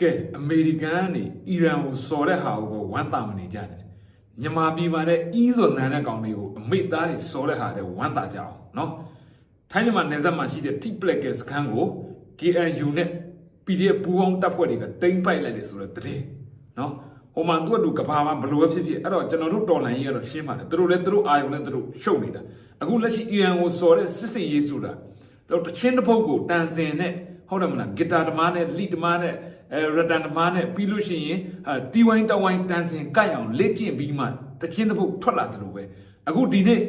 ကဲအမေရိကန်ကနေအီရန်ကိုစော်တဲ့ဟာကိုဝမ်းသာမနေကြနဲ့မြန်မာပြည်မှာလည်းအီးစော်နန်းတဲ့ကောင်တွေကိုအမိတ်သားတွေစော်တဲ့ဟာတွေဝမ်းသာကြအောင်နော်ထိုင်းမြန်မာနယ်စပ်မှာရှိတဲ့ T Black စခန်းကို KNU နဲ့ PDF ပူးပေါင်းတပ်ဖွဲ့တွေကတိမ့်ပိုက်လိုက်တယ်ဆိုတော့တည်းနော်ဟိုမှာသူ့အတူကဘာမှဘလို့ပဲဖြစ်ဖြစ်အဲ့တော့ကျွန်တော်တို့တော်လန်ရေးကတော့ရှင်းပါတယ်သူတို့လည်းသူတို့အာယုံနဲ့သူတို့ရှုပ်နေတာအခုလက်ရှိအီရန်ကိုစော်တဲ့စစ်စင်ရေးဆိုတာသူတို့တချင်းတစ်ပုတ်ကိုတန်စင်နဲ့ ဟုတ်တယ်မလားဂီတာသမားနဲ့လီသမားနဲ့အဲရတန်သမားနဲ့ပြီးလို့ရှိရင်ဟာတီဝိုင်းတဝိုင်းတန်စင်ကိုက်အောင်လေ့ကျင့်ပြီးမှတချင်းတစ်ပုတ်ထွက်လာသလိုပဲအခုဒီနေ့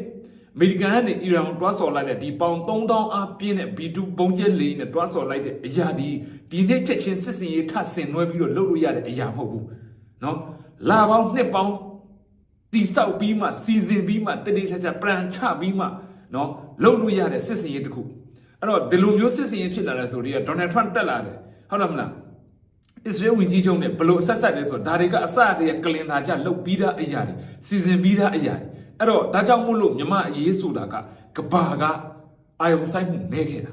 အမေရိကန်ကနေအီရန်ကိုတွားဆော်လိုက်တဲ့ဒီပေါင်3000အားပြင်းတဲ့ B2 ဘုံကျဲလေးနဲ့တွားဆော်လိုက်တဲ့အရာဒီဒီနေ့ချက်ချင်းစစ်စင်ရေးထဆင်နွှဲပြီးတော့လုပ်လို့ရတဲ့အရာမဟုတ်ဘူးเนาะလာပေါင်းနှစ်ပေါင်းတိဆောက်ပြီးမှစီစဉ်ပြီးမှတတိချာချာပရန်ချပြီးမှเนาะလုပ်လို့ရတဲ့စစ်စင်ရေးတစ်ခု အဲ့တော့ဒီလိုမျိုးစစ်စင်ရေးဖြစ်လာတဲ့ဆိုတော့ဒေါ်နယ်ထရန့်တက်လာတယ်ဟုတ်လားမလားအစ္စရေးဝန်ကြီးချုပ်နဲ့ဘလို့ဆက်ဆက်လဲဆိုတော့ဒါတွေကအစတည်းကကလင်နာကြလုတ်ပြီးသားအရာတွေစီစဉ်ပြီးသားအရာတွေအဲ့တော့ဒါကြောင့်မို့လို့မြမအရေးဆိုတာကကဘာကအာယုံဆိုင်မှုနေခဲ့တာ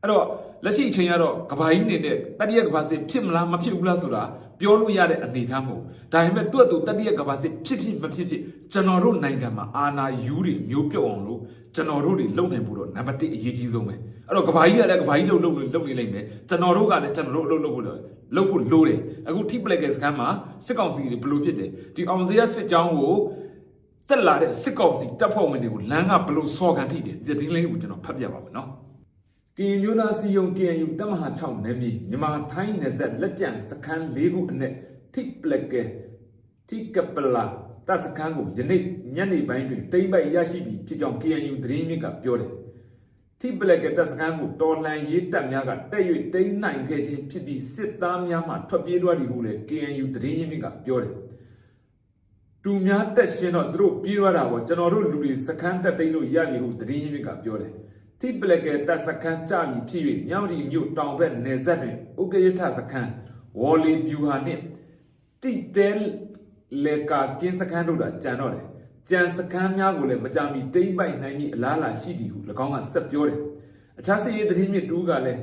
အဲ့တော့ လက်ရှိအချိန်ကတော့ကဘာကြီးနေတဲ့တတိယကဘာစစ်ဖြစ်မလားမဖြစ်ဘူးလားဆိုတာပြောလို့ရတဲ့အနေအထားမဟုတ်ဒါပေမဲ့သူ့အတူတတိယကဘာစစ်ဖြစ်ဖြစ်မဖြစ်ဖြစ်ကျွန်တော်တို့နိုင်ငံမှာအာဏာယူတွေမျိုးပြုတ်အောင်လို့ကျွန်တော်တို့တွေလုံနိုင်ဖို့တော့နံပါတ်1အရေးကြီးဆုံးပဲအဲ့တော့ကဘာကြီးကလည်းကဘာကြီးလုံလုံလုံနေလိမ့်မယ်ကျွန်တော်တို့ကလည်းကျွန်တော်တို့အလုပ်လုပ်ဖို့လုပ်ဖို့လိုတယ်အခုထိပလက်ကစကန်မှာစစ်ကောင်စီတွေဘလို့ဖြစ်တယ်ဒီအောင်စရစစ်ကြောင်းကိုတက်လာတဲ့စစ်ကောင်စီတပ်ဖွဲ့ဝင်တွေကိုလမ်းကဘလို့စော်ကန်ထိတယ်ဒီတင်းလေးကိုကျွန်တော်ဖတ်ပြပါမယ်နော် ကရင်မျိုးသားစီယုံ KNU တမဟာ6နယ်မြေမြန်မာထိုင်းနယ်စပ်လက်ကျန်စခန်း၄ခုအနက်ထိပလက်ကဲထိကပလာတပ်စခန်းကိုယနေ့ညနေပိုင်းတွင်တိမ့်ပိုက်ရရှိပြီဖြစ်ကြောင်း KNU သတင်းမြစ်ကပြောတယ်ထိပလက်ကဲတပ်စခန်းကိုတော်လှန်ရေးတပ်များကတက်၍တိမ့်နိုင်ခဲ့ခြင်းဖြစ်ပြီးစစ်သားများမှထွက်ပြေးသွားသည်ဟုလည်း KNU သတင်းမြစ်ကပြောတယ်တူများတက်ရှင်တော့သူတို့ပြေးသွားတာပေါ့ကျွန်တော်တို့လူတွေစခန်းတက်သိမ်းလို့ရပြီဟုသတင်းရင်းမြစ်ကပြောတယ် တိပလက်ကဲတပ်စခန်းကြပြီဖြစ်၍မြောက်ဒီမြို့တောင်ဘက်နယ်စပ်တွင်ဥက္ကရထစခန်းဝေါ်လီဗျူဟာနှင့်တိတဲလေကာကင်းစခန်းတို့ကကြံတော့တယ်ကြံစခန်းများကိုလည်းမကြမီတိမ့်ပိုက်နိုင်မည်အလားအလာရှိသည်ဟု၎င်းကဆက်ပြောတယ်အခြားစစ်ရေးသတင်းမြစ်တူးကလည်း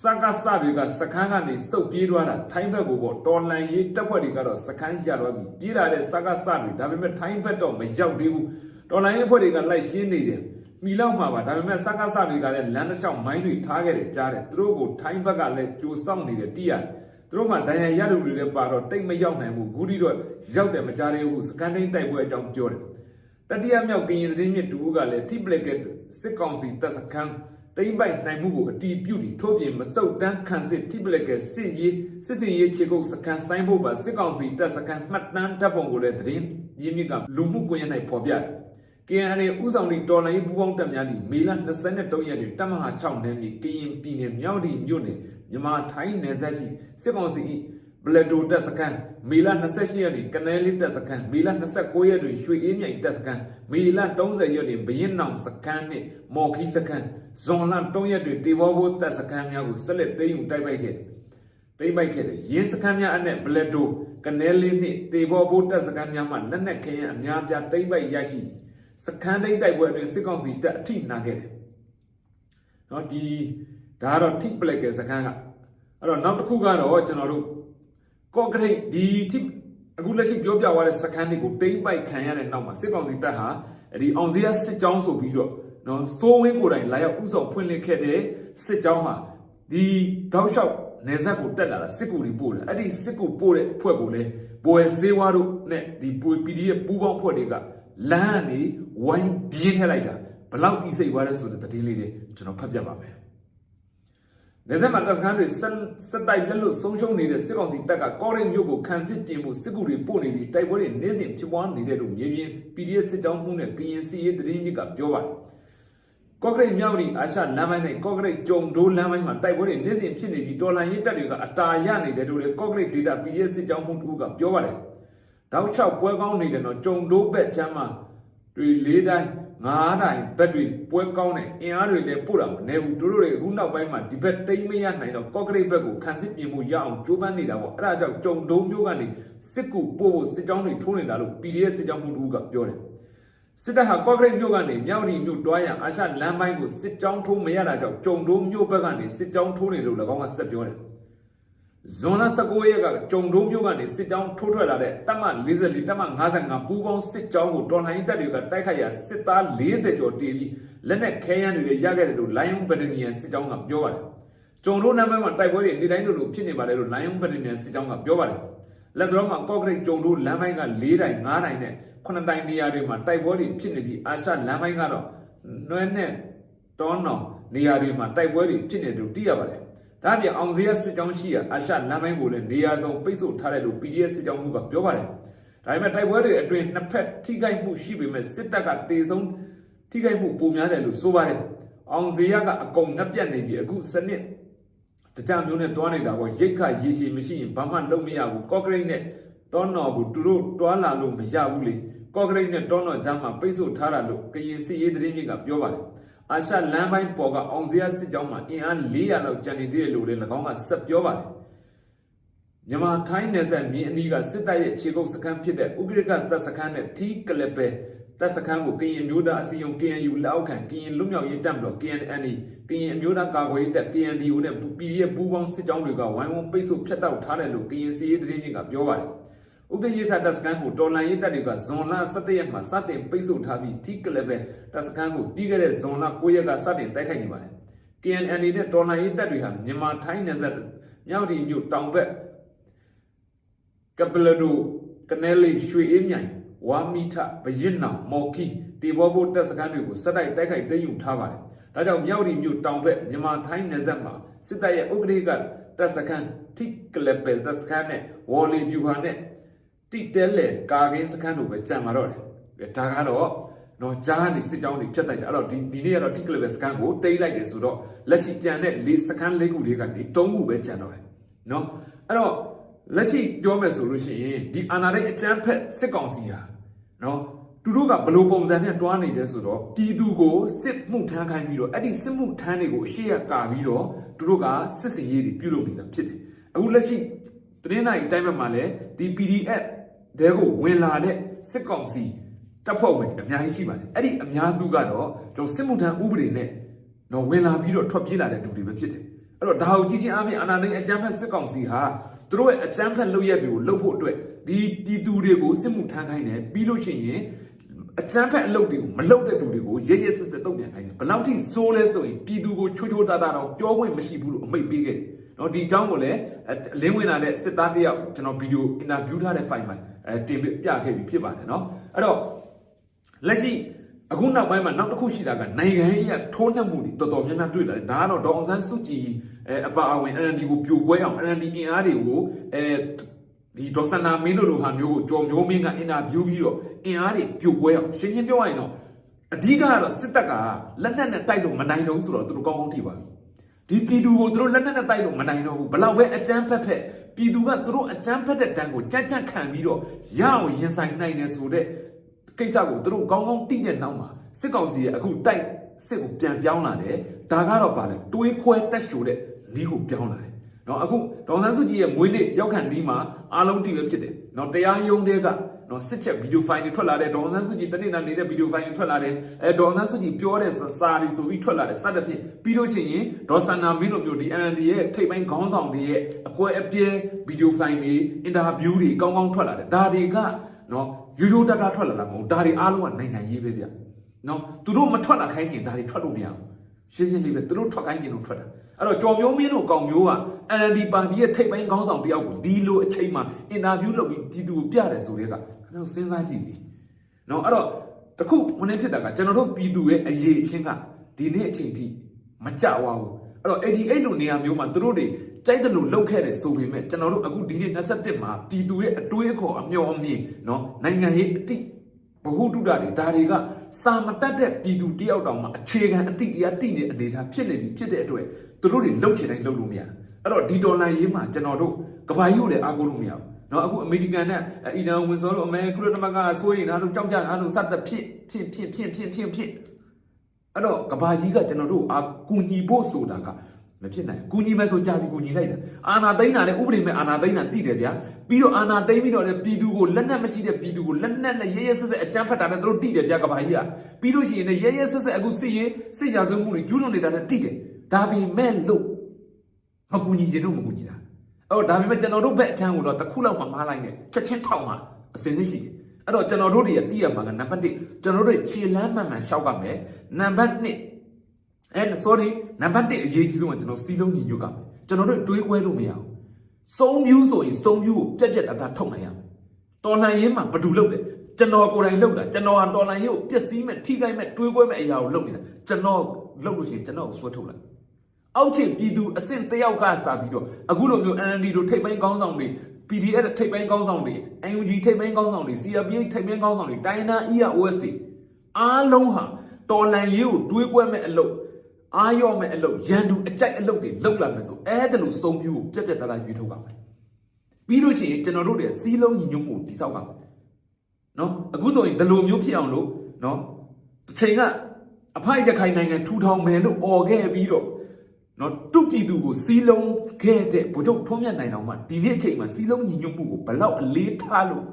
စကားစတွေကစခန်းကနေစုပ်ပြေးသွားတာထိုင်းဘက်ကိုပေါ့တော်လန်ရေးတပ်ဖွဲ့တွေကတော့စခန်းရသွားပြီပြေးလာတဲ့စကားစတွေဒါပေမဲ့ထိုင်းဘက်တော့မရောက်သေးဘူးတော်လန်ရေးအဖွဲ့တွေကလိုက်ရှင်းနေတယ် မိလောက်မှာပါဒါပေမဲ့စကားစတွေကလည်းလမ်းတစ်လျှောက်မိုင်းတွေထားခဲ့တယ်ကြားတယ်သူတို့ကိုထိုင်းဘက်ကလည်းကြိုးစောင့်နေတယ်တိရတယ်သူတို့မှဒဏ်ရာရတဲ့လူတွေလည်းပါတော့တိတ်မရောက်နိုင်ဘူးဂူဒီတော့ရောက်တယ်မကြားသေးဘူးစကန်တိုင်းတိုက်ပွဲအကြောင်းပြောတယ်တတိယမြောက်ကရင်သတင်းမြစ်တူကလည်းထိပလက်ကစစ်ကောင်စီတပ်စခန်းတိမ့်ပိုက်နိုင်မှုကိုအတီးပြုတ်ပြီးထို့ပြင်မစုတ်တန်းခံစစ်ထိပလက်ကစစ်ရေးစစ်စင်ရေးခြေကုပ်စခန်းဆိုင်ဖို့ပါစစ်ကောင်စီတပ်စခန်းမှတ်တမ်းတပ်ပုံကိုလည်းသတင်းရင်းမြစ်ကလူမှုကွန်ရက်၌ဖော်ပြတယ် KNL ဥဆောင်တီတော်လိုင်းပူးပေါင်းတပ်များသည့်မေလ23ရက်တွင်တပ်မဟာ6နယ်မြေကရင်ပြည်နယ်မြောက်ဒီမြို့နယ်မြန်မာထိုင်းနယ်စပ်ရှိစစ်ကောင်စီ၏ဘလက်ဒိုတပ်စခန်းမေလ28ရက်တွင်ကနဲလေးတပ်စခန်းမေလ29ရက်တွင်ရွှေအေးမြိုင်တပ်စခန်းမေလ30ရက်တွင်ဘရင်နောင်စခန်းနှင့်မော်ခီစခန်းဇွန်လ3ရက်တွင်တေဘောဘိုးတပ်စခန်းများကိုဆက်လက်သိမ်းယူတိုက်ပိုက်ခဲ့သည်သိမ့်ပိုက်ခဲ့တယ်ရင်းစခန်းများအနက်ဘလက်ဒိုကနဲလေးနှင့်တေဘောဘိုးတပ်စခန်းများမှလက်နက်ခဲယမ်းအများပြားသိမ့်ပိုက်ရရှိသည် စခန်းသိမ်းတိုက်ပွဲအတွင်းစစ်ကောင်စီတပ်အထိနာခဲ့တယ်။နော်ဒီဒါကတော့ထိပလက်ကစခန်းကအဲ့တော့နောက်တစ်ခုကတော့ကျွန်တော်တို့ကော့ဂရိတ်ဒီထိအခုလက်ရှိပြောပြသွားတဲ့စခန်းတွေကိုတိမ့်ပိုက်ခံရတဲ့နောက်မှာစစ်ကောင်စီတပ်ဟာဒီအောင်စရစစ်ကြောင်းဆိုပြီးတော့နော်စိုးဝင်းကိုယ်တိုင်လာရောက်ဥဆောင်ဖွင့်လှစ်ခဲ့တဲ့စစ်ကြောင်းဟာဒီတောက်လျှောက်နေဆက်ကိုတက်လာတာစစ်ကူတွေပို့တယ်အဲ့ဒီစစ်ကူပို့တဲ့ဖွဲ့ကိုလည်းဘွယ်စေးဝါတို့နဲ့ဒီပွေ PDF ပူးပေါင်းဖွဲ့တွေက လမ်းကနေဝိုင်းပြင်းထည့်လိုက်တာဘလောက်ဤစိတ်သွားလဲဆိုတဲ့သတင်းလေးတွေကျွန်တော်ဖတ်ပြပါမယ်။နေဆက်မှာတပ်စခန်းတွေစက်စက်တိုက်လက်လွတ်ဆုံးရှုံးနေတဲ့စစ်ကောင်စီတပ်ကကောရိတ်မြို့ကိုခံစစ်ပြင်မှုစစ်ကူတွေပို့နေပြီးတိုက်ပွဲတွေနေ့စဉ်ဖြစ်ပွားနေတဲ့လို့မြေပြင် PDF စစ်ကြောင်းမှုနဲ့ကရင်စီရေးသတင်းမြစ်ကပြောပါတယ်။ကော့ဂရိတ်မြောက်ဒီအာရှလမ်းပိုင်းနဲ့ကော့ဂရိတ်ကြုံဒိုးလမ်းပိုင်းမှာတိုက်ပွဲတွေနေ့စဉ်ဖြစ်နေပြီးတော်လန်ရေးတပ်တွေကအတာရနေတယ်လို့လေကော့ဂရိတ်ဒေတာ PDF စစ်ကြောင်းမှုတို့ကပြောပါတယ်။ တောက်လျှောက်ပွဲကောင်းနေတယ်နော်ကြုံဒိုးဘက်ချမ်းမှာတွေလေးတိုင်းငါးတိုင်းဘက်တွေပွဲကောင်းတဲ့အင်အားတွေလည်းပို့တာမနေဘူးတို့တို့တွေအခုနောက်ပိုင်းမှာဒီဘက်တိမ့်မရနိုင်တော့ကော့ဂရိတ်ဘက်ကိုခံစစ်ပြင်မှုရအောင်ကြိုးပမ်းနေတာပေါ့အဲ့ဒါကြောင့်ကြုံဒုံမျိုးကနေစစ်ကူပို့ဖို့စစ်ကြောင်းတွေထိုးနေတာလို့ PDF စစ်ကြောင်းမှုတို့ကပြောတယ်စစ်တပ်ဟာကော့ဂရိတ်မြို့ကနေမြောက်ဒီမြို့တွားရအာရှလမ်းပိုင်းကိုစစ်ကြောင်းထိုးမရတာကြောင့်ကြုံဒုံမျိုးဘက်ကနေစစ်ကြောင်းထိုးနေလို့၎င်းကဆက်ပြောတယ် ဇွန်လ19ရက်ကကြုံတုံးမြို့ကနေစစ်ကြောင်းထိုးထွက်လာတဲ့တပ်မ44တပ်မ55ပူးပေါင်းစစ်ကြောင်းကိုတော်လှန်ရေးတပ်တွေကတိုက်ခိုက်ရာစစ်သား40ကျော်တေပြီးလက်နက်ခဲယမ်းတွေရခဲ့တယ်လို့ Lion Battalion စစ်ကြောင်းကပြောပါတယ်။ကြုံတုံးနာမည်မှာတိုက်ပွဲတွေနေ့တိုင်းလိုလိုဖြစ်နေပါတယ်လို့ Lion Battalion စစ်ကြောင်းကပြောပါတယ်။လက်တော်မှာကော့ဂရိတ်ကြုံတုံးလမ်းပိုင်းက၄တိုင်၅တိုင်နဲ့9တိုင်နေရာတွေမှာတိုက်ပွဲတွေဖြစ်နေပြီးအာရှလမ်းပိုင်းကတော့နွဲနဲ့တောနော်နေရာတွေမှာတိုက်ပွဲတွေဖြစ်နေတယ်လို့သိရပါတယ်။ ဒါ့အပြင်အောင်စရစစ်ကြောင်းရှိရာအာရှလမ်းပိုင်းကိုလည်းနေရာစုံပိတ်ဆို့ထားတယ်လို့ PDF စစ်ကြောင်းမှုကပြောပါတယ်။ဒါပေမဲ့တိုက်ပွဲတွေအတွင်းနှစ်ဖက်ထိခိုက်မှုရှိပေမဲ့စစ်တပ်ကတေဆုံးထိခိုက်မှုပိုများတယ်လို့ဆိုပါတယ်။အောင်စရကအကုန်ငတ်ပြတ်နေပြီးအခုစနစ်တကြမျိုးနဲ့တွားနေတာပေါ့ရိတ်ခရေရှည်မရှိရင်ဘာမှလုပ်မရဘူးကော့ကရိတ်နဲ့တောနော်ကိုသူတို့တွားလာလို့မရဘူးလေကော့ကရိတ်နဲ့တောနော်ကြားမှာပိတ်ဆို့ထားတာလို့ကရင်စီရေးသတင်းမြစ်ကပြောပါတယ် အာရှလမ်းပိုင်းပေါ်ကအောင်စရစစ်ကြောင်းမှာအင်အား400လောက်ကျန်နေသေးတယ်လို့လည်း၎င်းကဆက်ပြောပါတယ်မြန်မာထိုင်းနယ်စပ်မြင်းအနီးကစစ်တပ်ရဲ့ခြေကုပ်စခန်းဖြစ်တဲ့ဥက္ကဋကတပ်စခန်းနဲ့ထီးကလပဲတပ်စခန်းကိုကရင်မျိုးသားအစည်းအရုံး KNU လက်အောက်ခံကရင်လူမျိုးရေးတပ်မတော် KNNA ကရင်အမျိုးသားကာကွယ်ရေးတပ် KNDO နဲ့ PDF ပူးပေါင်းစစ်ကြောင်းတွေကဝိုင်းဝန်းပိတ်ဆို့ဖျက်တောက်ထားတယ်လို့ကရင်စီရေးသတင်းတွေကပြောပါတယ်။ ဥက္ကဋရေးတပ်စခန်းကိုတော်လန်ရေးတပ်တွေကဇွန်လ17ရက်မှာစတင်ပိတ်ဆို့ထားပြီးထီးကလပဲတပ်စခန်းကိုပြီးခဲ့တဲ့ဇွန်လ9ရက်ကစတင်တိုက်ခိုက်နေပါတယ်။ KNNA နဲ့တော်လန်ရေးတပ်တွေဟာမြန်မာထိုင်းနယ်စပ်မြောက်ဒီမြို့တောင်ဘက်ကပလဒိုကနေလီရွှေအေးမြိုင်ဝါမီထဘရင်နောင်မော်ကီတေဘောဘိုတပ်စခန်းတွေကိုစက်တိုက်တိုက်ခိုက်သိမ်းယူထားပါတယ်။ဒါကြောင့်မြောက်ဒီမြို့တောင်ဘက်မြန်မာထိုင်းနယ်စပ်မှာစစ်တပ်ရဲ့ဥက္ကဋ္ဌကတပ်စခန်းထိကလပယ်တပ်စခန်းနဲ့ဝေါ်လီဗျူဟာနဲ့ တိတဲလေကာကင်းစခန်းတို့ပဲကြံมาတော့တယ်။ဒါကတော့တော့ဂျားနေစစ်ကြောင်းတွေဖြတ်တိုက်တယ်အဲ့တော့ဒီဒီနေ့ကတော့တိကလပယ်စခန်းကိုတိတ်လိုက်တယ်ဆိုတော့လက်ရှိကြံတဲ့လေးစခန်းလေးခုတွေကနေ၃ခုပဲကြံတော့တယ်။နော်အဲ့တော့လက်ရှိပြောမယ်ဆိုလို့ရှိရင်ဒီအာဏာရေးအကြမ်းဖက်စစ်ကောင်စီဟာနော်သူတို့ကဘလို့ပုံစံနဲ့တွားနေတယ်ဆိုတော့ပြည်သူကိုစစ်မှုထမ်းခိုင်းပြီးတော့အဲ့ဒီစစ်မှုထမ်းတွေကိုအရှိရကာပြီးတော့သူတို့ကစစ်စင်ရေးတွေပြုလုပ်နေတာဖြစ်တယ်အခုလက်ရှိသတင်းနိုင်အတိုင်းဘက်မှာလည်းဒီ PDF တဲကိုဝင်လာတဲ့စစ်ကောင်စီတပ်ဖွဲ့ဝင်အများကြီးရှိပါတယ်အဲ့ဒီအများစုကတော့ကျွန်တော်စစ်မှုထမ်းဥပဒေနဲ့တော့ဝင်လာပြီးတော့ထွက်ပြေးလာတဲ့လူတွေပဲဖြစ်တယ်အဲ့တော့ဒါကိုကြည့်ချင်းအပြင်အာဏာသိမ်းအကြမ်းဖက်စစ်ကောင်စီဟာသူတို့ရဲ့အကြမ်းဖက်လုပ်ရက်တွေကိုလုပ်ဖို့အတွက်ဒီပြည်သူတွေကိုစစ်မှုထမ်းခိုင်းတယ်ပြီးလို့ရှိရင်အကြမ်းဖက်အလုပ်တွေကိုမလုပ်တဲ့သူတွေကိုရဲရဲစစ်စစ်တုံ့ပြန်ခိုင်းတယ်ဘယ်လောက်ထိစိုးလဲဆိုရင်ပြည်သူကိုချိုးချိုးသားသားတော့ပြောခွင့်မရှိဘူးလို့အမိန့်ပေးခဲ့တယ် နော်ဒီအကြောင်းကိုလည်းလင်းဝင်လာတဲ့စစ်သားတယောက်ကျွန်တော်ဗီဒီယိုအင်တာဗျူးထားတဲ့ file မှာအဲတင်ပြခဲ့ပြီးဖြစ်ပါတယ်နော်အဲ့တော့လက်ရှိအခုနောက်ပိုင်းမှာနောက်တစ်ခုရှိတာကနိုင်ငံရေးအထိုးနှက်မှုတွေတော်တော်များများတွေ့လာတယ်ဒါကတော့ဒေါအောင်ဆန်းစုကြည်အဲအပါအဝင် NLD ကိုပြိုကွဲအောင် NLD အင်အားတွေကိုအဲဒီဒေါ်စန္နာမင်းတို့လိုဟာမျိုးကိုကြော်မျိုးမင်းကအင်တာဗျူးပြီးတော့အင်အားတွေပြိုကွဲအောင်ရှင်းရှင်းပြောရရင်တော့အဓိကကတော့စစ်တပ်ကလက်နက်နဲ့တိုက်လို့မနိုင်တော့ဘူးဆိုတော့သူတို့ကောင်းကောင်းသိပါပြီ ဒီပြည်သူကိုသူတို့လက်နက်နဲ့တိုက်လို့မနိုင်တော့ဘူးဘလောက်ပဲအကြမ်းဖက်ဖက်ပြည်သူကသူတို့အကြမ်းဖက်တဲ့တန်းကိုကြက်ကြက်ခံပြီးတော့ရအောင်ရင်ဆိုင်နိုင်တယ်ဆိုတဲ့ကိစ္စကိုသူတို့ကောင်းကောင်းသိတဲ့နောက်မှာစစ်ကောင်စီရဲ့အခုတိုက်စစ်ကိုပြန်ပြောင်းလာတယ်ဒါကတော့ဗာလဲတွေးခွဲတက်ရှိုတဲ့လီးကိုပြောင်းလာတယ်နော်အခုဒေါန်ဆန်းစုကြည်ရဲ့မွေးနေ့ရောက်ခံပြီးမှအားလုံးတည်ပဲဖြစ်တယ်နော်တရားရုံးတွေက နော်စစ်ချက်ဗီဒီယိုဖိုင်တွေထွက်လာတယ်ဒေါန်ဆန်းစုကြည်တနေ့နာနေတဲ့ဗီဒီယိုဖိုင်တွေထွက်လာတယ်အဲဒေါန်ဆန်းစုကြည်ပြောတဲ့စာတွေဆိုပြီးထွက်လာတယ်စသဖြင့်ပြီးလို့ရှိရင်ဒေါ်ဆန္နာမင်းတို့မျိုးဒီ NLD ရဲ့ထိပ်ပိုင်းခေါင်းဆောင်တွေရဲ့အကွဲအပြဲဗီဒီယိုဖိုင်တွေအင်တာဗျူးတွေကောင်းကောင်းထွက်လာတယ်ဒါတွေကနော်ရိုးရိုးတတထွက်လာတာမဟုတ်ဒါတွေအားလုံးကနိုင်ငံရေးပဲဗျနော်သူတို့မထွက်လာခိုင်းရင်ဒါတွေထွက်လို့မရဘူးရှင်းရှင်းလေးပဲသူတို့ထွက်ခိုင်းရင်တို့ထွက်တာ အဲ့တော့ကြော်မျိုးမင်းတို့ကောင်မျိုးက NLD ပါတီရဲ့ထိပ်ပိုင်းခေါင်းဆောင်တယောက်ကိုဒီလိုအချိန်မှာအင်တာဗျူးလုပ်ပြီးဒီသူကိုပြတယ်ဆိုတဲ့ကခင်ဗျားစဉ်းစားကြည့်လေနော်အဲ့တော့တခုမနေ့ဖြစ်တာကကျွန်တော်တို့ပြည်သူရဲ့အရေးအချင်းကဒီနေ့အချိန်ထိမကြွားဘူးအဲ့တော့88လိုနေရာမျိုးမှာသူတို့တွေတိုက်တယ်လို့လုပ်ခဲ့တယ်ဆိုပေမဲ့ကျွန်တော်တို့အခုဒီနေ့27မှာပြည်သူရဲ့အတွေးအခေါ်အမျှော်အမြင်နော်နိုင်ငံရေးအတိဘဟုတုတတွေဒါတွေက စာမတတ်တဲ့ပြည်သူတယောက်တောင်မှအခြေခံအတိတရားတိနေတဲ့အနေအထားဖြစ်နေပြီဖြစ်တဲ့အတွက်သူတို့တွေလှုပ်ချင်တိုင်းလှုပ်လို့မရအဲ့တော့ဒီဒေါ်လာရေးမှာကျွန်တော်တို့ကဘာကြီးကိုလည်းအားကိုးလို့မရဘူးနော်အခုအမေရိကန်နဲ့အီရန်ဝင်စောလို့အမေကုလသမဂ္ဂဆိုရင်အားလုံးကြောက်ကြအားလုံးစသဖြင့်ဖြစ်ဖြစ်ဖြစ်ဖြစ်ဖြစ်ဖြစ်အဲ့တော့ကဘာကြီးကကျွန်တော်တို့အာကူညီဖို့ဆိုတာက မဖြစ်နိုင်ကူညီမဲ့ဆိုကြာပြီကူညီလိုက်တာအာနာသိန်းတာလည်းဥပဒေမဲ့အာနာသိန်းတာတိတယ်ဗျာပြီးတော့အာနာသိန်းပြီးတော့လည်းပြည်သူကိုလက်နက်မရှိတဲ့ပြည်သူကိုလက်နက်နဲ့ရဲရဲဆက်ဆက်အကြမ်းဖက်တာနဲ့တို့တိတယ်ဗျာကဘာကြီးကပြီးလို့ရှိရင်လည်းရဲရဲဆက်ဆက်အခုစစ်ရေးစစ်ရာဇဝမှုတွေကျူးလွန်နေတာလည်းတိတယ်ဒါပေမဲ့လို့မကူညီကြလို့မကူညီတာအဲ့တော့ဒါပေမဲ့ကျွန်တော်တို့ဘက်အချမ်းကိုတော့တစ်ခုလောက်မှမားလိုက်တယ်ချက်ချင်းထောက်မှအစင်းလေးရှိတယ်အဲ့တော့ကျွန်တော်တို့တွေရတိရမှာကနံပါတ်1ကျွန်တော်တို့ခြေလမ်းမှန်မှန်ရှောက်ကမယ်နံပါတ်2 အဲ sorry နံပါတ်1အရေးကြီးဆုံးကကျွန်တော်စီးလုံးညီညွတ်ကမယ်ကျွန်တော်တို့တွေးခွဲလို့မရဘူးစုံပြူးဆိုရင်စုံပြူးကိုပြက်ပြက်သားသားထုတ်နိုင်ရမယ်တော်လှန်ရေးမှာဘယ်သူလုပ်တယ်ကျွန်တော်ကိုယ်တိုင်လုပ်တာကျွန်တော်ဟာတော်လှန်ရေးကိုပျက်စီးမဲ့ထိခိုက်မဲ့တွေးခွဲမဲ့အရာကိုလုပ်နေတာကျွန်တော်လုပ်လို့ရှိရင်ကျွန်တော်ကိုဆွဲထုတ်လိုက်အောက်ခြေပြည်သူအဆင့်တယောက်ကစားပြီးတော့အခုလိုမျိုး NLD တို့ထိပ်ပိုင်းကောင်းဆောင်တွေ PDF ထိပ်ပိုင်းကောင်းဆောင်တွေ NUG ထိပ်ပိုင်းကောင်းဆောင်တွေ CRPH ထိပ်ပိုင်းကောင်းဆောင်တွေတိုင်းနာ EROS တွေအားလုံးဟာတော်လန်ရေးကိုတွေးကွဲမဲ့အလုပ် အားရော့မဲ့အလုပ်ရန်သူအကြိုက်အလုပ်တွေလုပ်လာမယ်ဆိုအဲ့ဒါလို့စုံပြူကိုပြက်ပြက်သားသားရွေးထုတ်ပါမယ်ပြီးလို့ရှိရင်ကျွန်တော်တို့တွေစီးလုံးညီညွတ်မှုကိုတိစောက်ပါမယ်နော်အခုဆိုရင်ဒီလိုမျိုးဖြစ်အောင်လို့နော်တစ်ချိန်ကအဖိုက်ရခိုင်နိုင်ငံထူထောင်မယ်လို့អော်ခဲ့ပြီးတော့နော်တုပြည်သူကိုစီးလုံးခဲ့တဲ့ဗိုလ်ချုပ်ထွန်းမြတ်နိုင်တော်မှဒီနေ့အချိန်မှာစီးလုံးညီညွတ်မှုကိုဘလောက်အလေးထားလို့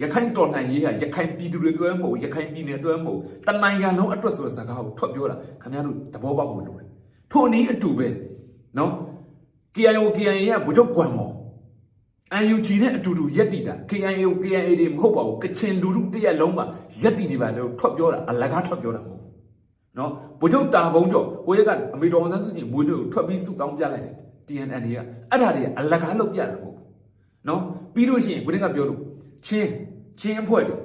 ရခိုင်တော်လှန်ရေးဟာရခိုင်ပြည်သူတွေတွဲမဟုတ်ရခိုင်ပြည်နယ်တွဲမဟုတ်တနိုင်ငံလုံးအတွက်ဆိုတဲ့စကားကိုထွက်ပြောတာခင်ဗျားတို့သဘောပေါက်ဖို့လိုတယ်ထို့နည်းအတူပဲနော် KIO KIA ကဗိုလ်ချုပ်ကွမ်မော် UNG နဲ့အတူတူရက်တည်တာ KIA ကို KIA တွေမဟုတ်ပါဘူးကချင်လူထုတရက်လုံးမှာရက်တည်နေပါလို့ထွက်ပြောတာအလကားထွက်ပြောတာမဟုတ်ဘူးနော်ဗိုလ်ချုပ်တာဘုံကျော်ကိုရက်ကအမေတော်ဆန်းစုကြည်မွေးနေ့ကိုထွက်ပြီးစုတောင်းပြလိုက်တယ် TNN တွေကအဲ့ဒါတွေကအလကားလုပ်ပြတာမဟုတ်ဘူးနော်ပြီးလို့ရှိရင်ကိုရက်ကပြောလို့ ချင်းချင်းအဖွဲ့တွေ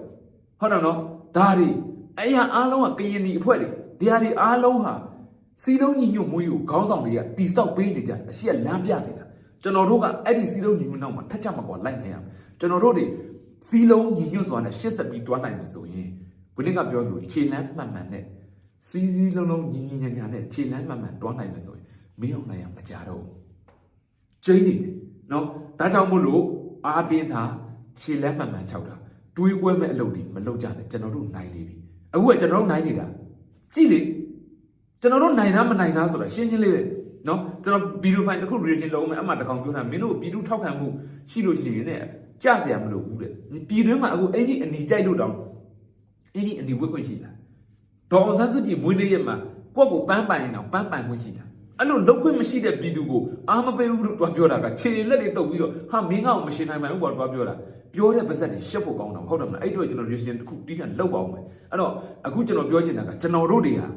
ဟုတ်တယ်နော်ဒါတွေအဲ့ရအားလုံးကကရင်ဒီအဖွဲ့တွေဒီဟာတွေအားလုံးဟာစီလုံးညီညွတ်မှုကိုခေါင်းဆောင်တွေကတိစောက်ပေးနေကြအရှိကလမ်းပြနေတာကျွန်တော်တို့ကအဲ့ဒီစီလုံးညီညွတ်နောက်မှာထက်ချက်မကွာလိုက်နေရမယ်ကျွန်တော်တို့တွေစီလုံးညီညွတ်စွာနဲ့ရှစ်ဆက်ပြီးတွားနိုင်မယ်ဆိုရင်ကိုရက်ကပြောလို့ခြေလမ်းမှန်မှန်နဲ့စီးစီးလုံးလုံးညီညီညာညာနဲ့ခြေလမ်းမှန်မှန်တွားနိုင်မယ်ဆိုရင်မင်းအောင်နိုင်ရမကြတော့ဘူးကျင်းနေတယ်နော်ဒါကြောင့်မို့လို့အားတင်းတာ ခြေလမ်းမှန်မှန်ခြောက်တာတွေးကွဲမဲ့အလုပ်တွေမလုပ်ကြနဲ့ကျွန်တော်တို့နိုင်နေပြီအခုကကျွန်တော်တို့နိုင်နေတာကြည့်လေကျွန်တော်တို့နိုင်တာမနိုင်တာဆိုတာရှင်းရှင်းလေးပဲနော်ကျွန်တော်ဗီဒီယိုဖိုင်တစ်ခု reaction လုပ်မယ်အမှတကောင်ပြောတာမင်းတို့ပြည်သူထောက်ခံမှုရှိလို့ရှိရင်လည်းကြားကြရမလို့ဘူးတဲ့ပြည်တွင်းမှာအခုအဲ့ဒီအနီကြိုက်လို့တောင်အဲ့ဒီအနီဝက်ခွင့်ရှိလားဒေါ်အောင်ဆန်းစုကြည်မွေးနေ့ရက်မှာကိုယ့်ကိုပန်းပိုင်နေတော့ပန်းပိုင်ခွင့်ရှိတာ အဲ့လိုလောက်ခွင့်မရှိတဲ့ပြည်သူကိုအားမပေးဘူးလို့တွားပြောတာကခြေလက်တွေတုပ်ပြီးတော့ဟာမင်းကောင်မရှင်နိုင်ပါဘူးပေါ့တွားပြောတာပြောတဲ့ပါဇက်တွေရှက်ဖို့ကောင်းတာဟုတ်တယ်မလားအဲ့တော့ကျွန်တော် reaction တစ်ခုတီးထန်လောက်ပါအောင်မယ်အဲ့တော့အခုကျွန်တော်ပြောချင်တာကကျွန်တော်တို့တွေဟာ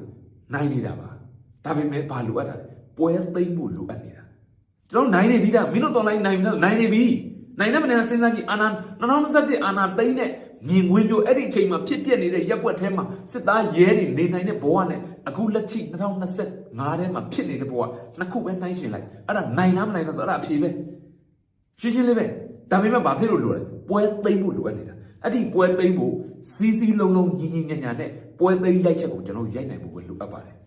နိုင်နေတာပါဒါပေမဲ့ဘာလိုအပ်တာလဲပွဲသိမ့်ဖို့လိုအပ်နေတာကျွန်တော်နိုင်နေပြီသားမင်းတို့တော်လိုက်နိုင်ပြီလားနိုင်နေပြီနိုင်တဲ့မနေ့စဉ်းစားကြည့်အာနာ2021အာနာသိမ့်တဲ့ မြင်ကွင်းမျိုးအဲ့ဒီအချိန်မှာဖြစ်ပျက်နေတဲ့ရက်ွက်ထဲမှာစစ်သားရဲတွေနေနိုင်တဲ့ဘဝနဲ့အခုလက်ရှိ2025ထဲမှာဖြစ်နေတဲ့ဘဝနှစ်ခုပဲနှိုင်းရှင်လိုက်အဲ့ဒါနိုင်လားမနိုင်လားဆိုအဲ့ဒါအဖြေပဲရှင်းရှင်းလေးပဲဒါပေမဲ့ဘာဖြစ်လို့လိုလဲပွဲသိမ့်ဖို့လိုအပ်နေတာအဲ့ဒီပွဲသိမ့်ဖို့စီးစီးလုံးလုံးညီညီညာညာနဲ့ပွဲသိမ့်လိုက်ချက်ကိုကျွန်တော်ရိုက်နိုင်ဖို့ပဲလိုအပ်ပါတယ်